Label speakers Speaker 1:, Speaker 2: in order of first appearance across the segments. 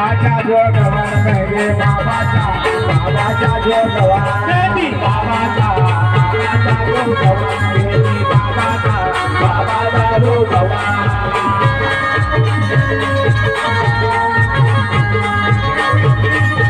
Speaker 1: बाबाचा जो गवार मेरे बाबाचा बाबाचा जो गवार मेरी
Speaker 2: बाबाचा बाबाचा जो गवार मेरी बाबाचा बाबाचा जो गवार Thank you.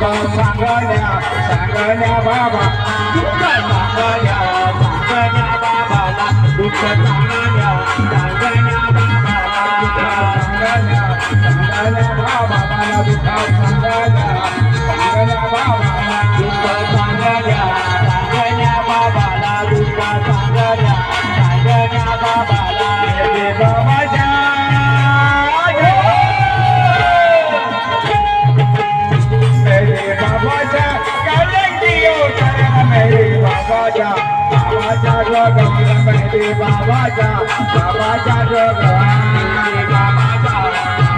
Speaker 1: दुःख सांगण्या बाबा
Speaker 2: दुःख सांगण्या सांगण्या बाबाला दुःख सांगण्या
Speaker 1: सांगण्या बाबा Baba Ja, Baba Ja, Baba Ja,
Speaker 2: Baba Ja,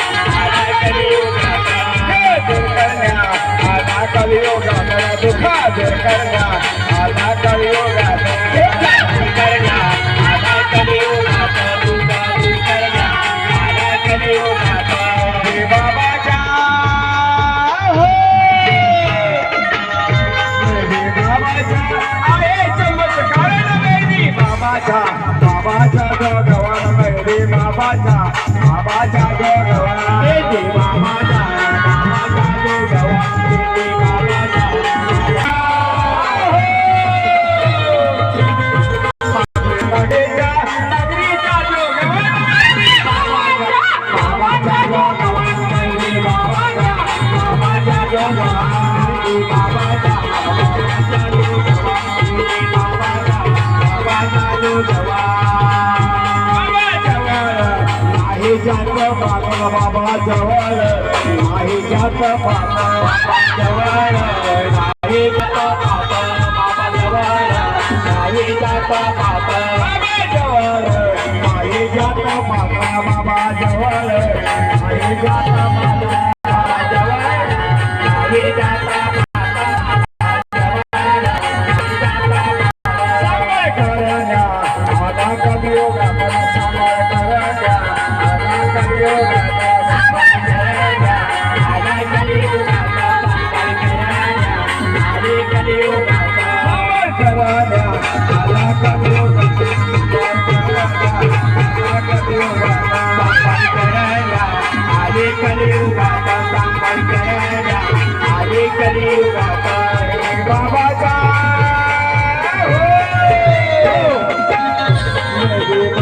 Speaker 1: yoga, mera dukha dekhega, aata kar yoga. बाबा जवळ माईच्या
Speaker 2: जवळ.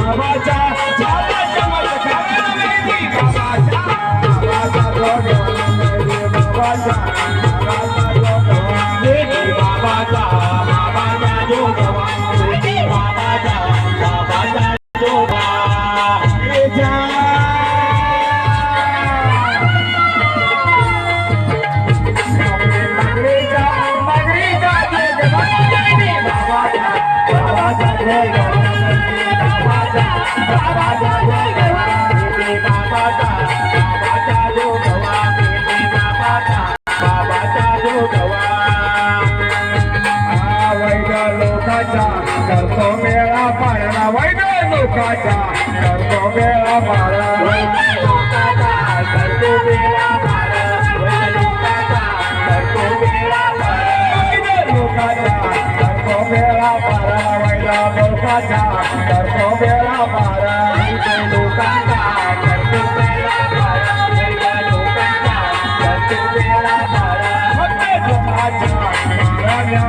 Speaker 1: Come on, Raja. माझा करतो वेळा पारा
Speaker 2: लोकांचा करतो वेळा पारा लोकांचा करतो वेळा पारा
Speaker 1: माझ्या राजा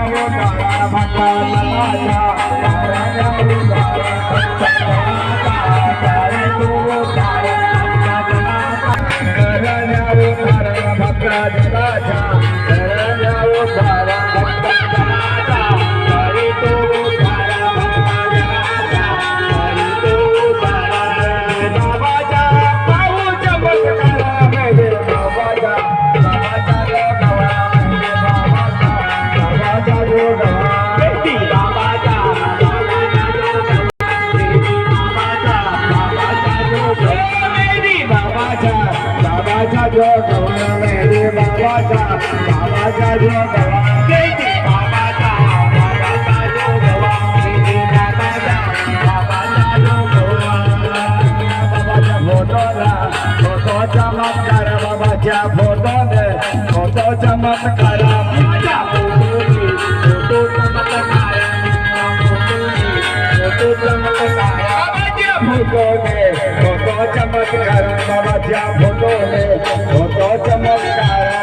Speaker 1: राजा જો ગૌરવે બાબા જા બાબા જા જો ગવા. बाबा क्या फ़ोटो है फ़ोटो चमत्कारा।